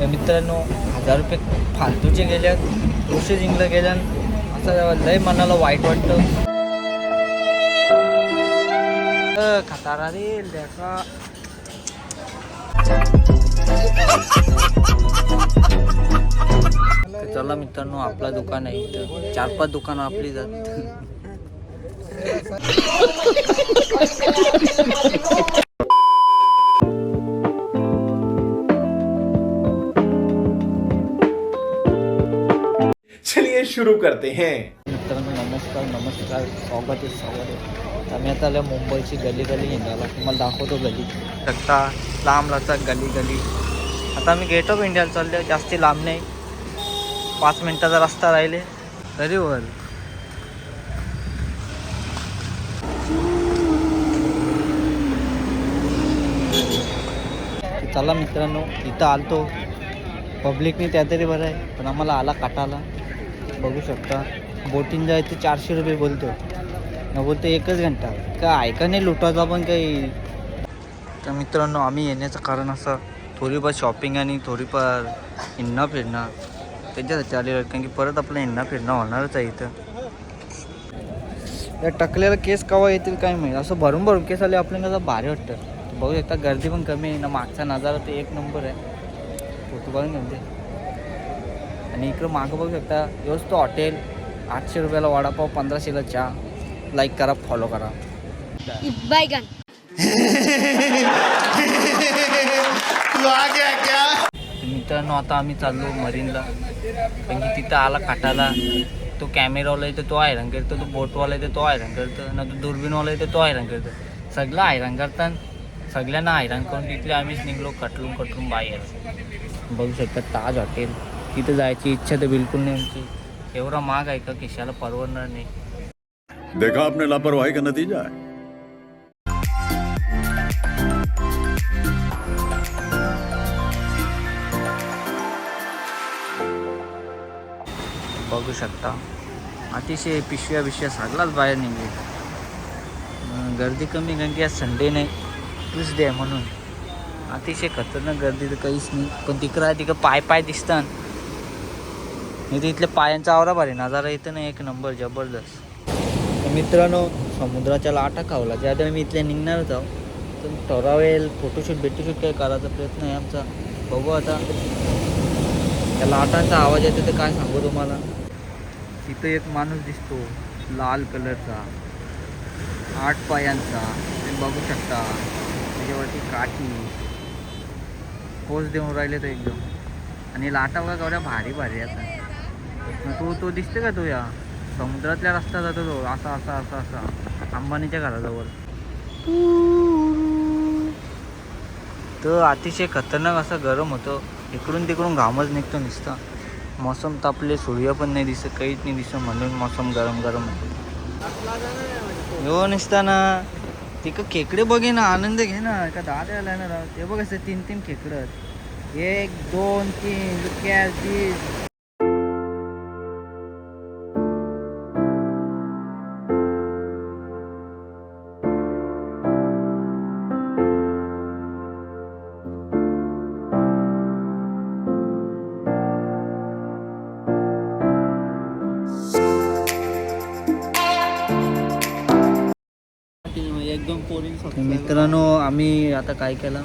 मित्रांनो हजार रुपये फालतूचे गेल्यात दोनशे जिंकलं गेल्यान असं लय मनाला वाईट वाटतं. खतारा रे चला मित्रांनो आपला दुकान आहे इथं. चार पाच दुकानं आपली जात. शुरू करते हैं। मित्रांनो नमस्कार नमस्कार. स्वागत आहे स्वागत आहे. आम्ही आता आल्या मुंबईची गली गली हिंडायला. तुम्हाला दाखवतो गली. रस्ता लांब लचक गली गली आता आम्ही गेट ऑफ इंडियाला चाललो जास्ती लांब नाही. पाच मिनिटाचा रस्ता राहिले. तरी वर. चला मित्रांनो इथं आलतो. पब्लिकने त्या तरी बरं आहे पण आम्हाला आला काटाला. बघू शकता. बोटिंग जायचं चारशे रुपये बोलतो न बोलतो एकच घंटा. का ऐका नाही लुटायचा पण काही. तर मित्रांनो आम्ही येण्याचं कारण असं थोडीफार शॉपिंग आणि थोडीफार हिंडणं फिरणं त्याच्यासाठी आलेलं कारण की परत आपलं हिंडणं फिरणं होणारच आहे इथं. या टकलेला केस कवा येतील काय माहीत. असं भरून भरून केस आले आपल्याला कसं भारी वाटतं. बघू शकता गर्दी पण कमी आहे. ना मागचा नजारा तर एक नंबर आहे. फोटो काढून घेते आणि इकडं मागं बघू शकता व्यवस्थित हॉटेल आठशे रुपयाला वडापाव पंधराशेला चहा. लाईक करा फॉलो करा. बैगन तर मित्रांनो आता आम्ही चाललो मरीनला. कारण की तिथं आला काटाला तो कॅमेरावाला येतो तो हैराण करतो तो बोटवाला येतो तो हैराण करतो ना तो दुर्बीनवाला येतो तो हैराण करतो. सगळं हैराण करतात सगळ्यांना हैराण करून तिथले आम्हीच निघलो कटलून कटलून बाहेर. बघू शकता ताज हॉटेल तिथं जायची इच्छा तर बिलकुल नाही आमची. एवढा महाग आहे का? खिशाला परवडणार नाही. देखा आपने लापरवाही का नतीजा है? बघू शकता. अतिशय पिशव्या बिशव्या सगळाच बाहेर निघले. गर्दी कमी कारण की आज संडे नाही ट्यूजडे आहे म्हणून. अतिशय खतरनाक गर्दी तर काहीच नाही. पण तिकडं आहे तिकडं पाय पाय दिसतात. इथे इथल्या पायांचा आवरा भारी नजारा इथं नाही एक नंबर जबरदस्त. मित्रांनो समुद्राच्या लाटा खावला. त्या मी इथल्या निघणारच आहो तर थोडा वेळ फोटोशूट भेटूशूट काही करायचा प्रयत्न आहे आमचा. बघू आता. त्या लाटांचा आवाज येतो तर काय सांगू तुम्हाला? तिथं एक माणूस दिसतो लाल कलरचा. आठ पायांचा. तुम्ही बघू शकता. त्याच्यावरती काठी. पोच देऊन राहिले तर एकदम. आणि लाटा बघा केवढ्या भारी भारी आता तो तो दिसते का तो या? समुद्रातल्या रस्ता जातो तो. असा असा असा असा. अंबानीच्या घराजवळ. तर अतिशय खतरनाक असं गरम होतं. इकडून तिकडून घामच निघतो नुसता. मौसम तापले सूर्य पण नाही दिसत काहीच नाही दिसत म्हणून मौसम गरम गरम होतो. हो निसता ना खेकडे बघे ना आनंद घे ना. एका दादा आला ना ते बघ असं तीन तीन खेकडं. एक दोन तीन रुपया तीस मित्रांनो आम्ही आता काय केलं?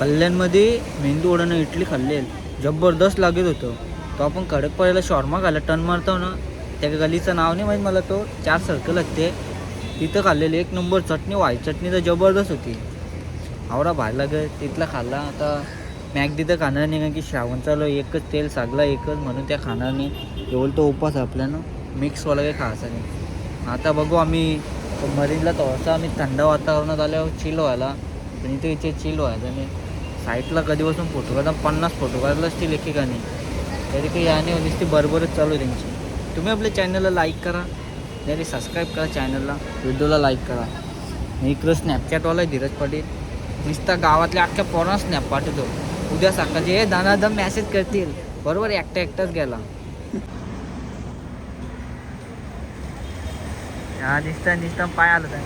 कल्याणमध्ये मेंदू वडानं इडली खाल्लेल जबरदस्त लागत होतं. तो आपण कडक पडायला शॉर्मा खाल्ला टन मारतो ना त्या गलीचं नाव नाही माहीत मला तो चार सर्कल लागते. तिथं खाल्लेलं एक नंबर चटणी व्हाईट चटणी तर जबरदस्त होती. आवडा भारी लागत तिथला खाल्ला. आता मॅग तिथं खाणार नाही कारण की श्रावण चालू एकच तेल सागला एकच म्हणून त्या खाणार नाही. एवढं तो उपास आपल्यानं. मिक्सवाला काही खायचा नाही. आता बघू आम्ही मरीनला थोडासा आम्ही थंड वातावरणात आल्यावर चिल व्हायला. पण इथे इथे चिल व्हायचं. मी साईटला कधीपासून फोटो काढता पन्नास फोटो काढला असतील एकेकाने. तरी काही याने नुसती बरोबरच चालू आहे त्यांची. तुम्ही आपल्या चॅनलला लाईक करा. तरी सबस्क्राईब करा चॅनलला व्हिडिओला लाईक करा. मी इकडं स्नॅपचॅटवाला आहे धीरज पाटील. नुसता गावातल्या अख्ख्या पोरांना स्नॅप पाठवतो. उद्या सकाळचे हे दानादम मॅसेज करतील. बरोबर एकटा एकटाच गेला. हा दिसता दिसता पाय आलं त्या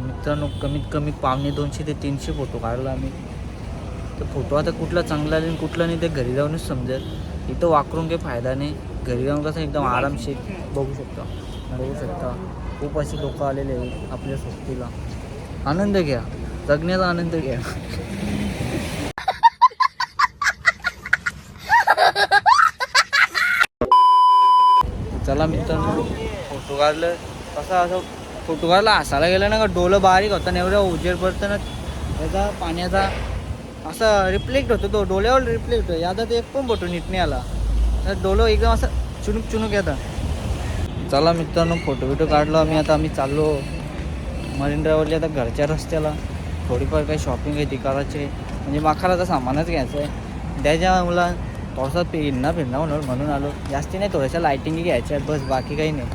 मित्रांनो कमीत कमी पावणे दोनशे ते तीनशे फोटो काढला आम्ही. तर फोटो आता कुठला चांगला आणि कुठला नाही ते घरी जाऊनच समजेल. इथं वाकरून काही फायदा नाही. घरी जाऊन कसं एकदम आरामशीर बघू शकता. बघू शकता. खूप असे लोक आलेले आहेत आपल्या सोबतीला. आनंद घ्या. जगण्याचा आनंद घ्या. चला मित्रांनो. फोटो काढलं कसं असं फोटो काढला हसायला गेलं ना का डोलं बारीक होतं ना एवढ्या उजेड पडतं ना त्याचा पाण्याचा असं रिफ्लेक्ट होतो तो डोल्यावर रिफ्लेक्ट होतो. यादा ते एक पण फोटो नीट नाही आला. तर डोलं एकदम असं चुनूक चुनूक येतं. चला मित्रांनो फोटो बिटो काढलो आम्ही. आता आम्ही चाललो मरीन ड्रायव्हरली आता घरच्या रस्त्याला. थोडीफार काही शॉपिंग आहे ती करायची म्हणजे माखाला सामानच घ्यायचं आहे. त्याच्या मुला पावसात फिरणं फिरणं म्हणून म्हणून आलो. जास्ती नाही थोड्याशा लायटिंग घ्यायच्या आहेत बस बाकी काही नाही.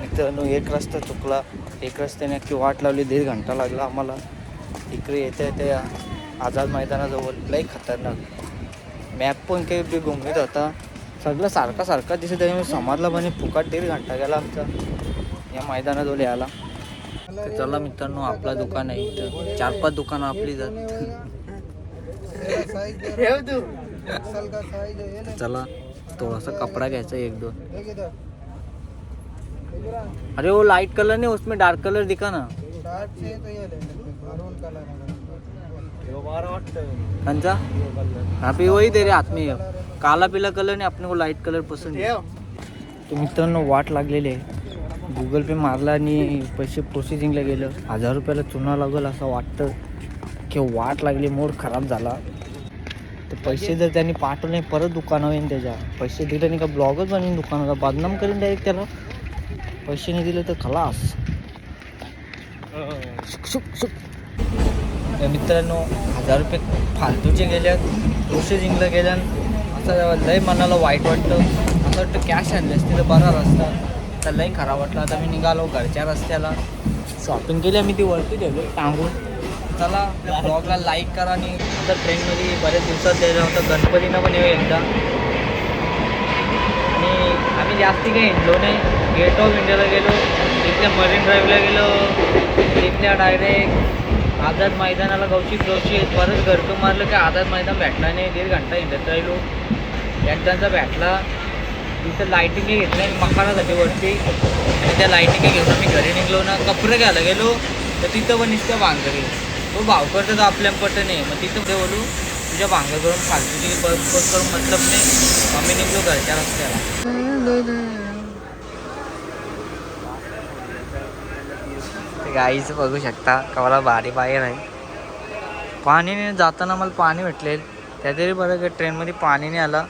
मित्रांनो एक रस्ता चुकला. एक रस्त्याने अख्खी वाट लावली दीड घंटा लागला आम्हाला. इकडे येते येते या आझाद मैदानाजवळ. लई खतरनाक. मॅप पण काही बी घुमवीत होता. सगळं सारखा सारखा दिसत त्याच्यामुळे समाजला पण फुकाट दीड घंटा गेला आमचा. या मैदानाजवळ यायला. चला मित्रांनो आपला दुकान आहे इथं. चार पाच दुकानं आपली जात. चला थोडासा कपड़ा घ्यायचा एक दोन. अरे वो लाइट कलर नहीं उसमें डार्क कलर दिखा ना. कंचा? हाँ पे वही दे रहे हाथ में काला पीला कलर नहीं अपने को लाइट कलर पसंद है। तर मित्रांनो वाट लागलेली आहे. गुगल पे मारला आणि पैसे प्रोसेसिंगला गेलं. हजार रुपयाला चुना लागल असं वाटतं. की वाट लागली मूड खराब झाला. तर पैसे जर त्यांनी पाठवले परत दुकानावर येईन त्याच्या. पैसे दिले नाही का ब्लॉगच बनवीन दुकानाला बदनाम करीन डायरेक्ट त्याला. पैसे नाही दिले तर खलास. मित्रांनो हजार रुपये फालतूचे गेल्यात प्रोसेसिंगला गेल्यान असं लय मनाला वाईट वाटतं. असं वाटतं कॅश आणले असते तर बरा रस्ता. तर लई खराब वाटला. आता मी निघालो घरच्या रस्त्याला. शॉपिंग केली आम्ही ती वरती ठेवली टांगून. चला ब्लॉगला लाईक करा आणि आता ट्रेनमध्ये बऱ्याच दिवसात द्यायला होतं. गणपतीनं पण येऊ एकदा. आणि आम्ही जास्ती काही हिंडलो नाही. गेट ऑफ इंडियाला गेलो. तिथल्या मरीन ड्राईव्हला गेलो. तिथल्या डायरेक्ट आझाद मैदानाला गवशी जोशी. परत घरटू मारलं की आझाद मैदान भेटला नाही. दीड घंटा हिंडत राहिलो. त्यांचा भेटला. तिथं लाईटिंग घेतलं आणि मकानासाठी वरती. आणि त्या लाईटिंग घेऊन आम्ही घरी निघलो ना. कपडे घ्यायला गेलो. तर तिथं पण नुसतं भांगरी तो भाव करतो तर आपल्या पट नाही. मग तिथं ते बोलू तुझ्या भांगर करून फालतूची परत करून मतलब नाही. आम्ही निघलो घरच्या रस्त्याला. गाईचं बघू शकता कवला भारी बाहेर आहे पाणीने जाताना मला पाणी भेटले. त्या तरी बरं का ट्रेनमध्ये पाणी नाही आला.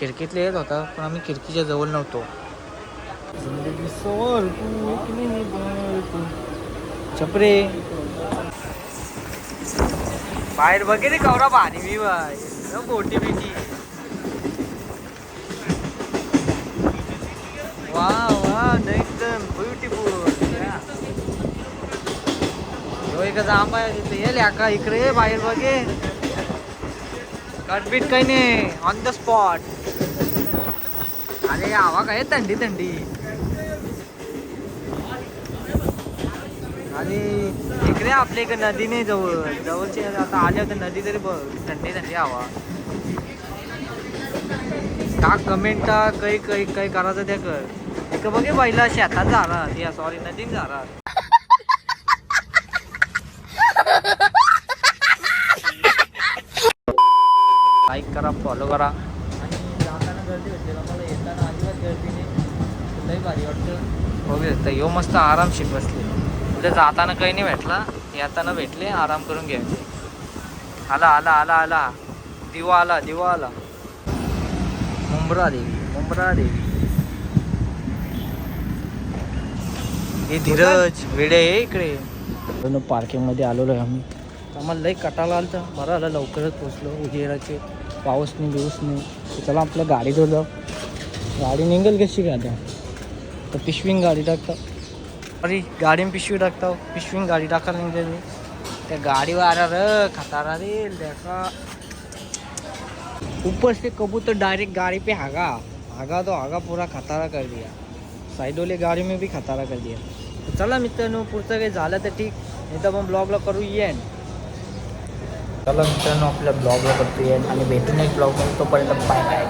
खिडकीतले येत होता पण आम्ही खिडकीच्या जवळ नव्हतो. छपरे. बाहेर बघे रे कवरा पाणी बी मोठी बोटी बिटी वा वा एकदम ब्युटिफुल ह्यो आंबा आहे तिथे. ये अका इकडे ये बाहेर बघे कटबीट काही नाही. ऑन द स्पॉट अरे आवा काय थंडी थंडी. आणि इकडे आपल्या इकडे नदी नाही जवळ. जवळची आता आल्या तर नदी तरी बघ थंडी थंडी हवा. का कमेंट काही काही काही करायचं त्या कर. एक बघे पहिला शेतात झाला या सॉरी नदीत झाला लाईक करा फॉलो करा. आणि जाताना गर्दी होते मला येताना अजिबात गर्दी नाही. लई भारी वाटतं. बघू शकता यो मस्त आरामशीर बसले. उद्या जाताना काही नाही भेटला. येताना भेटले आराम करून घ्यायचे. आला आला आला आला. दिवा आला दिवा आला. मुंब्रा देवी मुंब्रा देवी. हे धीरज वेडे आहे इकडे. पार्किंगमध्ये आलेलो आहे आम्ही. आम्हाला लई कटाला आलं तर बरं आलं लवकरच पोचलो उजेडाचे पाऊस नाही बिऊस नाही. चला आपल्या गाडीवर जाऊ. गाडी निघेल कशी का आता? तर पिशवीन गाडी टाकता. अरे गाडीन पिशवी टाकता पिशवीन गाडी टाकायला निघते त्या गाडीवर आला र खतारा रे देखा ऊपर से कबूतर डायरेक्ट गाड़ी पे हागा. हागा तो हागा पूरा खतारा कर दिया. साइड वाले गाड़ी में भी खतारा कर दिया. तो चला मित्रांनो पुढचं काही झालं तर ठीक. नाही तर मग ब्लॉगला करू ये चला मित्रांनो आपल्या ब्लॉगला करतो येईल आणि भेटून एक ब्लॉगमध्ये. तोपर्यंत बाय बाय